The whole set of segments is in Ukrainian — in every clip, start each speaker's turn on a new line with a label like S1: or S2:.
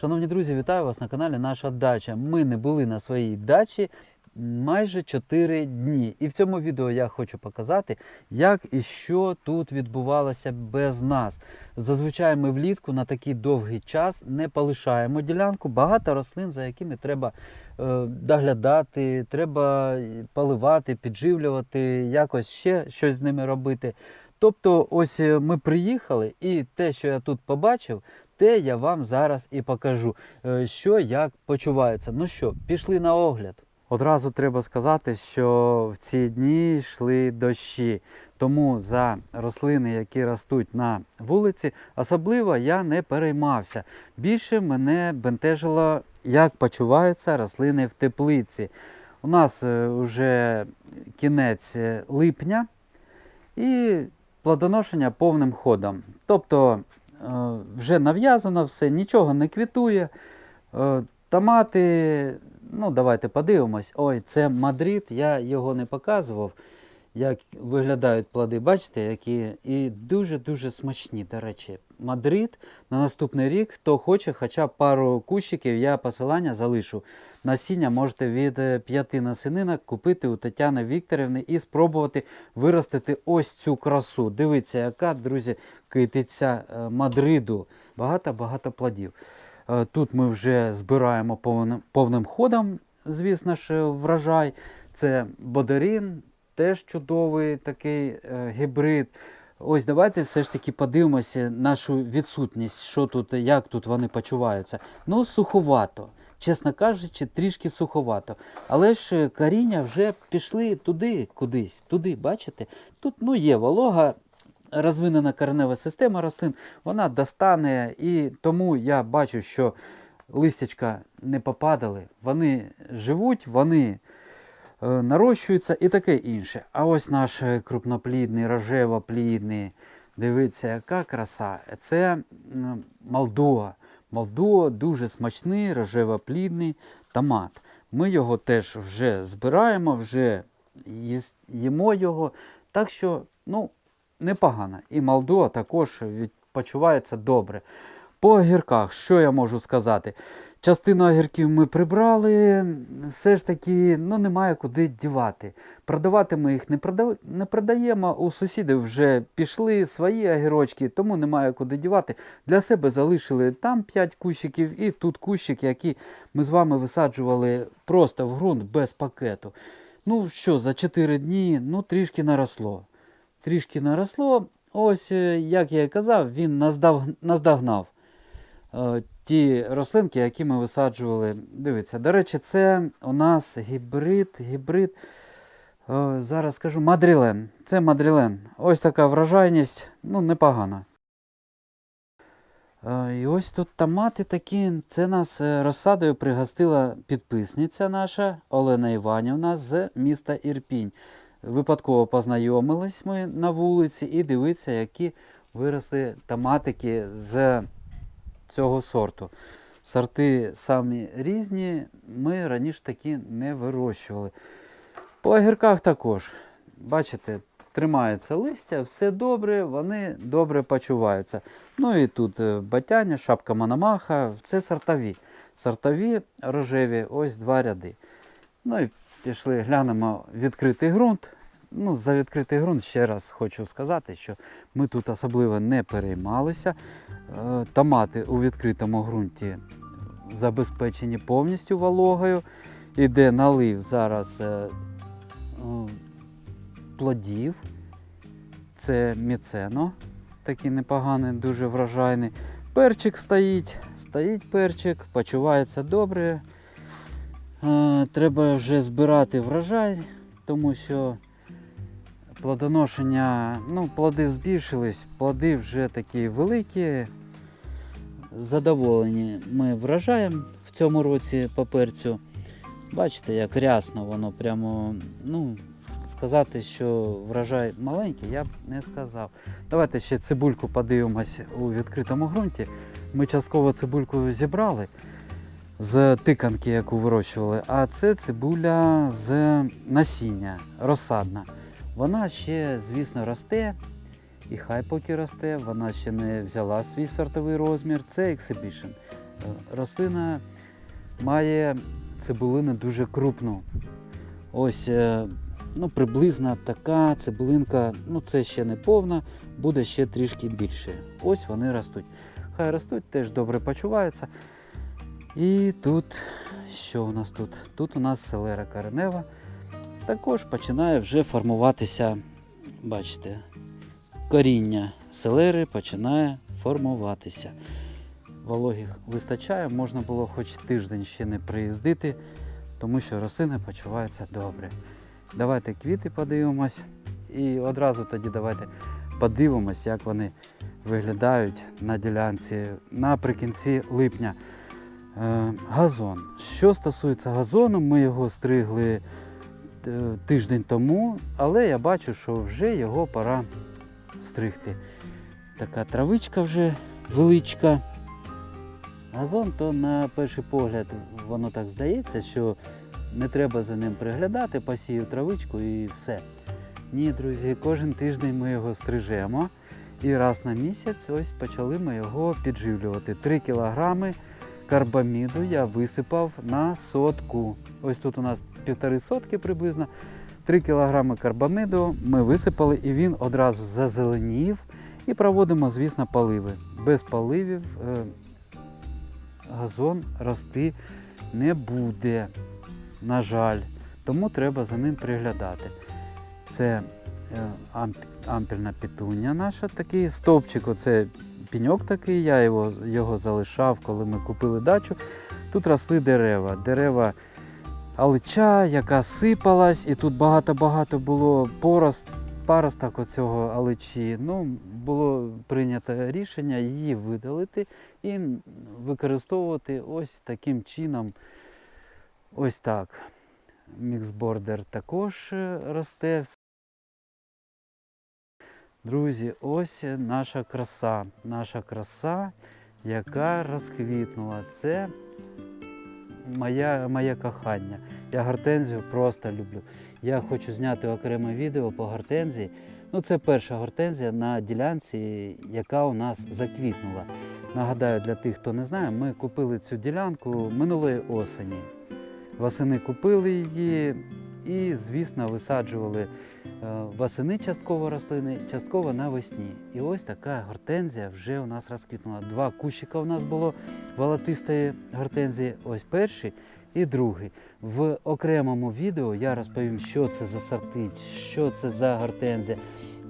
S1: Шановні друзі, вітаю вас на каналі Наша Дача. Ми не були на своїй дачі майже 4 дні. І в цьому відео я хочу показати, як і що тут відбувалося без нас. Зазвичай ми влітку на такий довгий час не полишаємо ділянку. Багато рослин, за якими треба е, доглядати, треба поливати, підживлювати, якось ще щось з ними робити. Тобто, ось е, ми приїхали, і те, що я тут побачив, те я вам зараз і покажу, е, що як почувається. Ну що, пішли на огляд. Одразу треба сказати, що в ці дні йшли дощі, тому за рослини, які ростуть на вулиці, особливо я не переймався. Більше мене бентежило, як почуваються рослини в теплиці. У нас вже кінець е, липня і плодоношення повним ходом. Тобто е, вже нав'язано все, нічого не квітує. Е, Томати, ну давайте подивимось. Ой, це Мадрид, я його не показував, як виглядають плоди, бачите, які і дуже-дуже смачні, до речі. Мадрид на наступний рік, хто хоче, хоча пару кущиків, я посилання залишу. Насіння можете від е, п'яти насінинок купити у Тетяни Вікторівни і спробувати виростити ось цю красу. Дивіться, яка, друзі, китиця е, Мадриду. Багато-багато плодів. Е, Тут ми вже збираємо повним, ходом, звісно ж, врожай. Це Бодарін, теж чудовий такий гібрид. Ось давайте все ж таки подивимося нашу відсутність, що тут, як тут вони почуваються. Ну, суховато. Чесно кажучи, трішки суховато. Але ж е, коріння вже пішли туди, кудись, туди, бачите? Тут ну, є волога, розвинена коренева система рослин, вона достане, і тому я бачу, що листячка не попадали, вони живуть, вони нарощуються і таке інше. А ось наш е, крупноплідний, рожевоплідний, дивіться, яка краса. Це м, Молдова. Молдова дуже смачний, рожевоплідний томат. Ми його теж вже збираємо, вже їмо його. Так що, ну, непогано. І Молдова також відпочивається добре. По огірках, що я можу сказати? Частину огірків ми прибрали, все ж таки ну, немає куди дівати. Продавати ми їх не, продав... не продаємо. У сусідів вже пішли свої огірочки, тому немає куди дівати. Для себе залишили там 5 кущиків і тут кущик, який ми з вами висаджували просто в ґрунт без пакету. Ну що, за 4 дні ну, трішки наросло. Трішки наросло. Ось, е, як я і казав, він наздогнав ті рослинки, які ми висаджували. Дивіться, до речі, це у нас гібрид, гібрид. е, зараз скажу Мадрілен. Це Мадрілен. Ось така врожайність, ну, непогана. Е, І ось тут томати такі. Це нас е, розсадою пригостила підписниця наша Олена Іванівна з міста Ірпінь. Випадково познайомились ми на вулиці і дивіться, які виросли томатики з цього сорту. Сорти самі різні, ми раніше такі не вирощували. По огірках також. Бачите, тримається листя, все добре, вони добре почуваються. Ну і тут е, батяня, шапка Мономаха, це сортові. Сортові рожеві, ось два ряди. Ну і пішли, глянемо відкритий ґрунт. Ну, за відкритий ґрунт ще раз хочу сказати, що ми тут особливо не переймалися. Е, Томати у відкритому ґрунті забезпечені повністю вологою. Іде налив зараз е, плодів. Це міцено, такий непоганий, дуже врожайний. Перчик стоїть, стоїть перчик, почувається добре. Е, Треба вже збирати врожай, тому що плодоношення, ну, плоди збільшились, плоди вже такі великі. Задоволені ми врожаєм в цьому році по перцю. Бачите, як рясно воно прямо, ну, сказати, що врожай маленький, я б не сказав. Давайте ще цибульку подивимось у відкритому ґрунті. Ми частково цибульку зібрали з тиканки, яку вирощували, а це цибуля з насіння, розсадна. Вона ще, звісно, росте, і хай поки росте, вона ще не взяла свій сортовий розмір. Це Exhibition. Е, Рослина має цибулину дуже крупну. Ось е, ну, приблизно така цибулинка, ну це ще не повна, буде ще трішки більше. Ось вони ростуть. Хай ростуть, теж добре почуваються. І тут, що у нас тут? Тут у нас селера коренева. Також починає вже формуватися, бачите, коріння селери починає формуватися. Вологих вистачає, можна було хоч тиждень ще не приїздити, тому що рослина почувається добре. Давайте квіти подивимось і одразу тоді давайте подивимось, як вони виглядають на ділянці наприкінці липня. Е, газон. Що стосується газону, ми його стригли тиждень тому, але я бачу, що вже його пора стригти. Така травичка вже величка. Газон, то на перший погляд воно так здається, що не треба за ним приглядати, посію травичку і все. Ні, друзі, кожен тиждень ми його стрижемо. І раз на місяць ось почали ми його підживлювати. 3 кілограми карбаміду я висипав на сотку. Ось тут у нас півтори сотки приблизно. 3 кілограми карбаміду ми висипали і він одразу зазеленів. І проводимо, звісно, поливи. Без поливів е, газон рости не буде, на жаль. Тому треба за ним приглядати. Це е, амп- ампільна петуня наша, такий стовпчик, оце піньок такий, я його, його залишав, коли ми купили дачу. Тут росли дерева. Дерева алича, яка сипалась, і тут багато-багато було порост, паросток оцього аличі. Ну, було прийнято рішення її видалити і використовувати ось таким чином. Ось так. Міксбордер також росте. Друзі, ось наша краса. Наша краса, яка розквітнула. Це моя, моє кохання. Я гортензію просто люблю. Я хочу зняти окреме відео по гортензії. Ну, це перша гортензія на ділянці, яка у нас заквітнула. Нагадаю, для тих, хто не знає, ми купили цю ділянку минулої осені. Восени купили її і, звісно, висаджували е, восени частково рослини, частково навесні. І ось така гортензія вже у нас розквітнула. Два кущика у нас було волотистої гортензії. Ось перший і другий. В окремому відео я розповім, що це за сорти, що це за гортензія.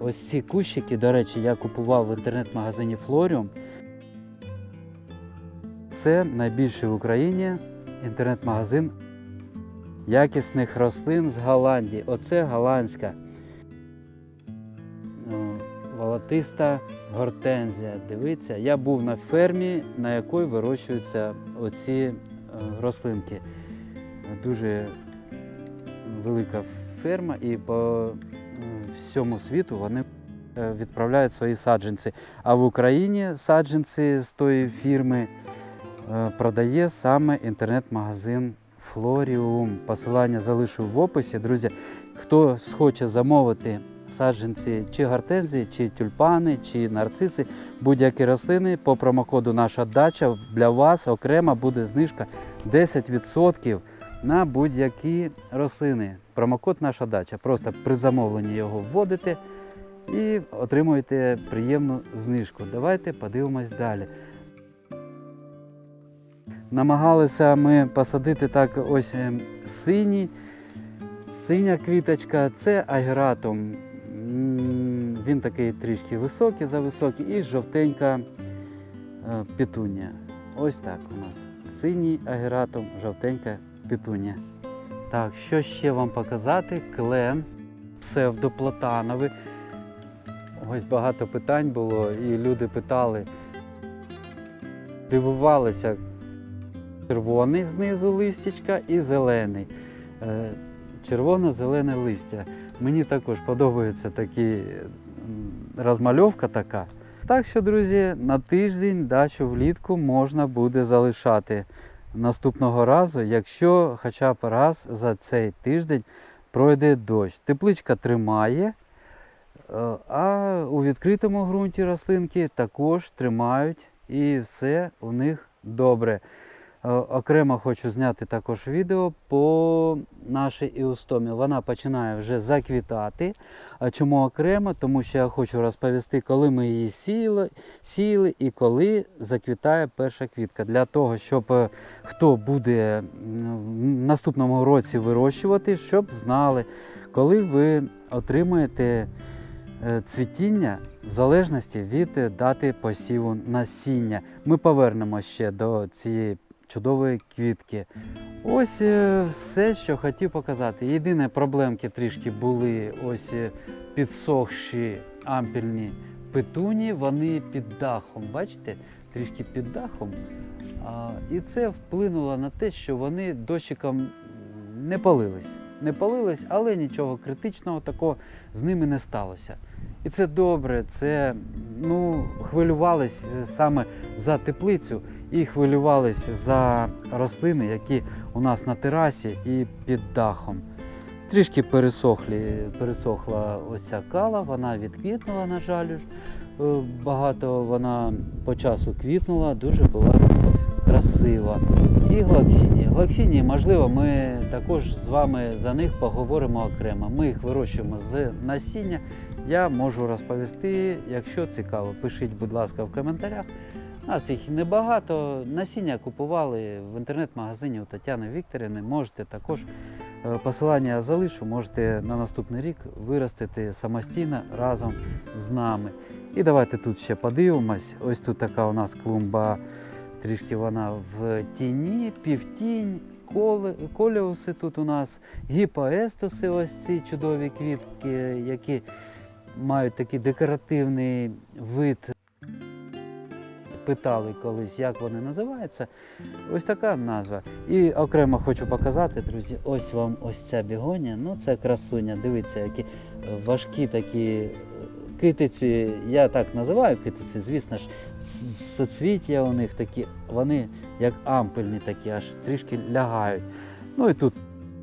S1: Ось ці кущики, до речі, я купував в інтернет-магазині Флоріум. Це найбільший в Україні інтернет-магазин якісних рослин з Голландії. Оце голландська е, волотиста гортензія. Дивіться, я був на фермі, на якій вирощуються оці е, рослинки. Дуже велика ферма, і по е, всьому світу вони е, відправляють свої саджанці. А в Україні саджанці з тої фірми продає саме інтернет-магазин Флоріум. Посилання залишу в описі. Друзі, хто схоче замовити саджанці чи гортензії, чи тюльпани, чи нарциси, будь-які рослини по промокоду Наша дача для вас окремо буде знижка 10% на будь-які рослини. Промокод Наша дача. Просто при замовленні його вводите і отримуєте приємну знижку. Давайте подивимось далі. Намагалися ми посадити так ось ем, сині, синя квіточка, це агератум. Він такий трішки високий, зависокий, і жовтенька е, петунія. Ось так у нас. Синій агератум, жовтенька петунія. Так, що ще вам показати? Клен псевдоплатановий. Ось багато питань було, і люди питали, дивувалися, червоний знизу листячка і зелений. Е, Червоно-зелене листя. Мені також подобається такі розмальовка така. Так що, друзі, на тиждень дачу влітку можна буде залишати наступного разу, якщо хоча б раз за цей тиждень пройде дощ. Тепличка тримає, е, а у відкритому ґрунті рослинки також тримають і все у них Добре. Е, Окремо хочу зняти також відео по нашій іустомі. Вона починає вже заквітати. А чому окремо? Тому що я хочу розповісти, коли ми її сіяли, сіяли і коли заквітає перша квітка. Для того, щоб е, хто буде в наступному році вирощувати, щоб знали, коли ви отримаєте е, цвітіння в залежності від дати посіву насіння. Ми повернемо ще до цієї чудової квітки. Ось е, все, що хотів показати. Єдине проблемки трішки були ось е, підсохші ампільні петуні, вони під дахом. Бачите, трішки під дахом. А, і це вплинуло на те, що вони дощиком не палились. Не палились, але нічого критичного такого з ними не сталося. І це добре, це ну, хвилювались е, саме за теплицю і хвилювались за рослини, які у нас на терасі і під дахом. Трішки пересохлі, пересохла ось ця кала, вона відквітнула, на жаль. Е, Багато вона по часу квітнула, дуже була красива. І глаксінії. Глаксінії, можливо, ми також з вами за них поговоримо окремо. Ми їх вирощуємо з насіння. Я можу розповісти, якщо цікаво, пишіть, будь ласка, в коментарях. Нас їх небагато. Насіння купували в інтернет-магазині у Тетяни Вікторівни. Можете також е, посилання залишу, можете на наступний рік виростити самостійно разом з нами. І давайте тут ще подивимось. Ось тут така у нас клумба, трішки вона в тіні, півтінь. Коліуси тут у нас, гіпоестуси, ось ці чудові квітки, які мають такий декоративний вид. Питали колись, як вони називаються. Ось така назва. І окремо хочу показати, друзі, ось вам ось ця бігонія. Ну, це красуня. Дивіться, які важкі такі китиці. Я так називаю китиці, звісно ж, соцвіття у них такі, вони як ампельні такі, аж трішки лягають. Ну і тут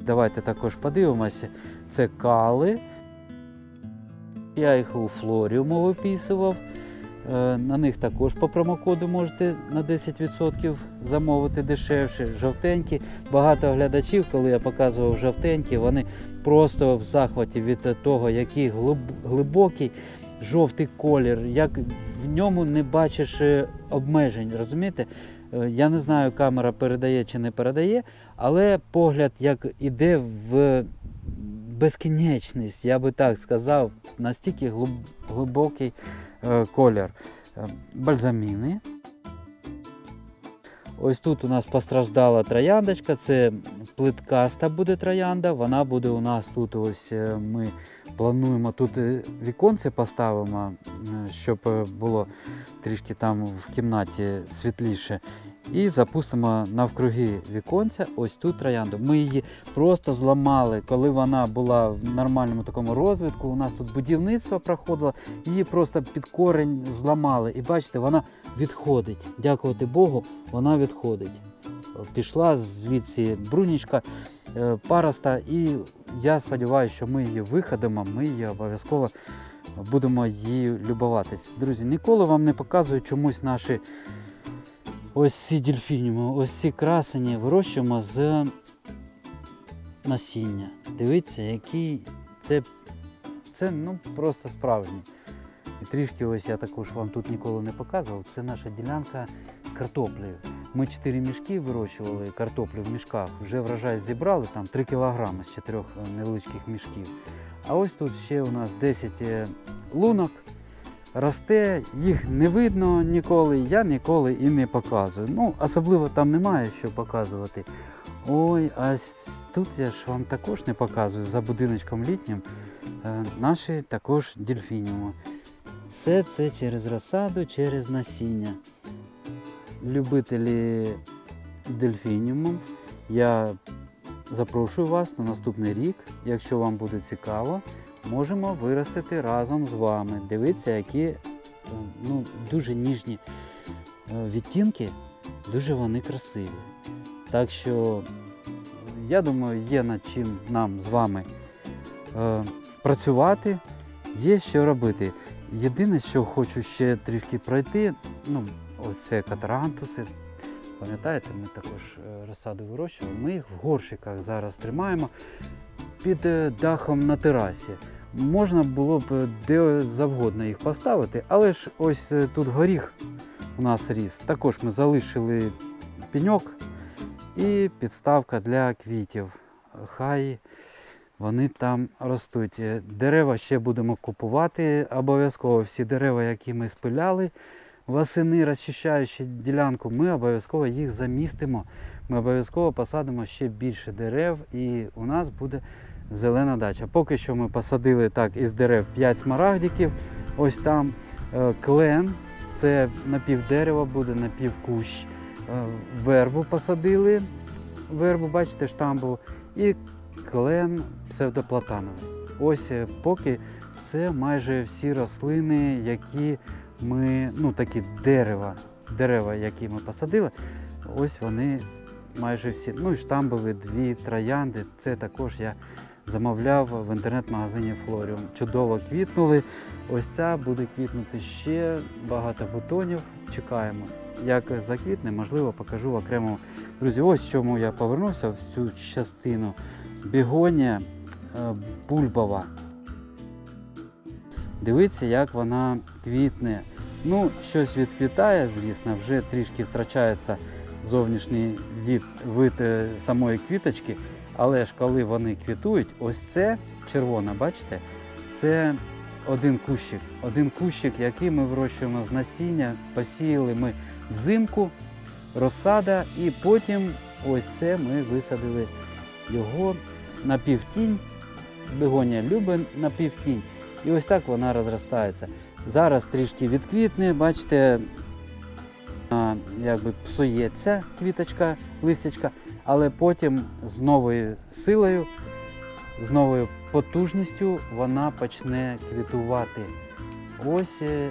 S1: давайте також подивимося. Це кали. Я їх у флоріуму виписував. Е, На них також по промокоду можете на 10% замовити дешевше. Жовтенькі. Багато глядачів, коли я показував жовтенькі, вони просто в захваті від того, який глибокий жовтий колір, як в ньому не бачиш е, обмежень. Розумієте? Е, Я не знаю, камера передає чи не передає, але погляд як іде в безкінечність, я би так сказав, настільки глибокий е, колір. Бальзаміни. Ось тут у нас постраждала трояндочка, це плиткаста буде троянда. Вона буде у нас тут. Ось е, ми плануємо тут е, віконце поставимо, е, щоб було трішки там в кімнаті світліше. І запустимо навкруги віконця ось ту троянду. Ми її просто зламали, коли вона була в нормальному такому розвитку. У нас тут будівництво проходило, її просто під корень зламали. І бачите, вона відходить. Дякувати Богу, вона відходить. Пішла звідси брунічка, е, пароста, і я сподіваюся, що ми її виходимо, ми її обов'язково будемо її любуватись. Друзі, ніколи вам не показую чомусь наші ось ці дельфініуми, ось ці красені вирощуємо з насіння. Дивіться, який це, це ну, просто справжній. І трішки ось я також вам тут ніколи не показував. Це наша ділянка з картоплею. Ми 4 мішки вирощували картоплю в мішках. Вже врожай зібрали там 3 кілограми з 4 невеличких мішків. А ось тут ще у нас 10 е, лунок. Росте, їх не видно ніколи, я ніколи і не показую. Ну, особливо там немає що показувати. Ой, а тут я ж вам також не показую за будиночком літнім. е, Наші також дельфініуми. Все це через розсаду, через насіння. Любителі дельфініуму, я запрошую вас на наступний рік, якщо вам буде цікаво, можемо виростити разом з вами. Дивіться, які е, ну, дуже ніжні е, відтінки, дуже вони красиві. Так що, я думаю, є над чим нам з вами е, працювати, є що робити. Єдине, що хочу ще трішки пройти, ну, ось це катарантуси. пам'ятаєте, ми також е, розсаду вирощували. Ми їх в горщиках зараз тримаємо під е, дахом на терасі. Можна було б е, де завгодно їх поставити, але ж ось е, тут горіх у нас ріс. Також ми залишили пеньок і підставка для квітів. Хай вони там ростуть. Дерева ще будемо купувати. Обов'язково всі дерева, які ми спиляли восени, розчищаючи ділянку, ми обов'язково їх замістимо. Ми обов'язково посадимо ще більше дерев, і у нас буде зелена дача. Поки що ми посадили так із дерев 5 смарагдиків. Ось там е, клен, це напівдерево буде, напівкущ. Е, Вербу посадили. Вербу, бачите, штамбу. І клен псевдоплатановий. Ось е, поки це майже всі рослини, які ми, ну такі дерева, дерева, які ми посадили, ось вони майже всі. Ну і штамбові дві троянди. Це також я замовляв в інтернет-магазині Флоріум. Чудово квітнули. Ось ця буде квітнути ще багато бутонів. Чекаємо. Як заквітне, можливо, покажу в окремому. Друзі, ось чому я повернувся в цю частину. Бігонія е, бульбова. Дивіться, як вона квітне. Ну, щось відквітає, звісно, вже трішки втрачається зовнішній від, вид е, самої квіточки. Але ж коли вони квітують, ось це червона, бачите, це один кущик. Один кущик, який ми вирощуємо з насіння, посіяли ми взимку, розсада, і потім ось це ми висадили його на півтінь. Бегонія любить на півтінь. І ось так вона розростається. Зараз трішки відквітне, бачите, якби псується квіточка, листячка, але потім з новою силою, з новою потужністю вона почне квітувати. Ось е,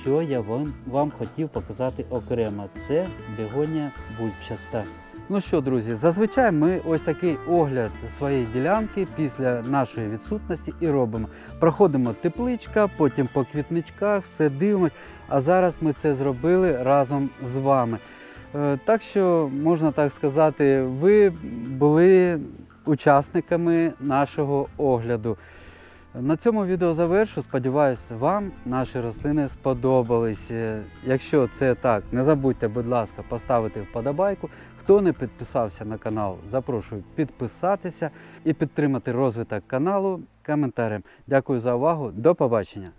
S1: що я вам, вам хотів показати окремо. Це бегонія бульбчаста. Ну що, друзі, зазвичай ми ось такий огляд своєї ділянки після нашої відсутності і робимо. Проходимо тепличка, потім по квітничках, все дивимось. А зараз ми це зробили разом з вами. Е, Так що, можна так сказати, ви були учасниками нашого огляду. На цьому відео завершу. Сподіваюся, вам наші рослини сподобались. Е, Якщо це так, не забудьте, будь ласка, поставити вподобайку. Хто не підписався на канал, запрошую підписатися і підтримати розвиток каналу коментарем. Дякую за увагу. До побачення!